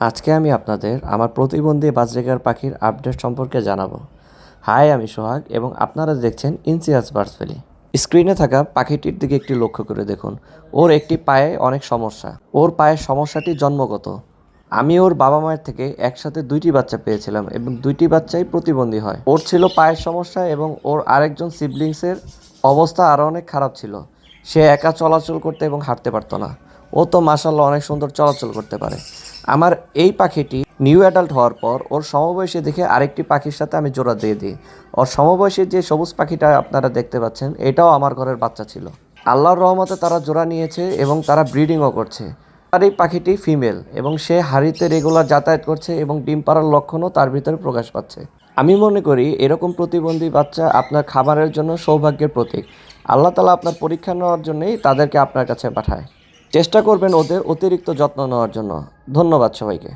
আজকে আমি আপনাদের আমার প্রতিবন্ধী বাজরেগার পাখির আপডেট সম্পর্কে জানাব। হাই আমি সোহাগ এবং আপনারা দেখছেন ইনসিয়াস বার্ডস ভ্যালি স্ক্রিনে থাকা পাখিটির দিকে একটি লক্ষ্য করে দেখুন। ওর একটি পায়ে অনেক সমস্যা। ওর পায়ের সমস্যাটি জন্মগত। আমি ওর বাবা মায়ের থেকে একসাথে দুইটি বাচ্চা পেয়েছিলাম এবং দুইটি বাচ্চাই প্রতিবন্ধী হয়। ওর ছিল পায়ের সমস্যা এবং ওর আরেকজন সিবলিংসের অবস্থা আরও অনেক খারাপ ছিল। সে একা চলাচল করতে এবং হাঁটতে পারতো না। ও তো মাসাল্লাহ অনেক সুন্দর চলাচল করতে পারে। আমার এই পাখিটি নিউ অ্যাডাল্ট হওয়ার পর ওর সমবয়সী দেখে আরেকটি পাখির সাথে আমি জোড়া দিয়ে দিই। ওর সমবয়সী যে সবুজ পাখিটা আপনারা দেখতে পাচ্ছেন, এটাও আমার ঘরের বাচ্চা ছিল। আল্লাহর রহমতে তারা জোড়া নিয়েছে এবং তারা ব্রিডিংও করছে। আর এই পাখিটি ফিমেল এবং সে হাড়িতে রেগুলার যাতায়াত করছে এবং ডিম পাড়ার লক্ষণও তার ভিতরে প্রকাশ পাচ্ছে। আমি মনে করি এরকম প্রতিবন্ধী বাচ্চা আপনার খাবারের জন্য সৌভাগ্যের প্রতীক। আল্লাহ তালা আপনার পরীক্ষা নেওয়ার জন্যই তাদেরকে আপনার কাছে পাঠায়। চেষ্টা করবেন ওদের অতিরিক্ত যত্ন নেওয়ার জন্য। ধন্যবাদ সবাইকে।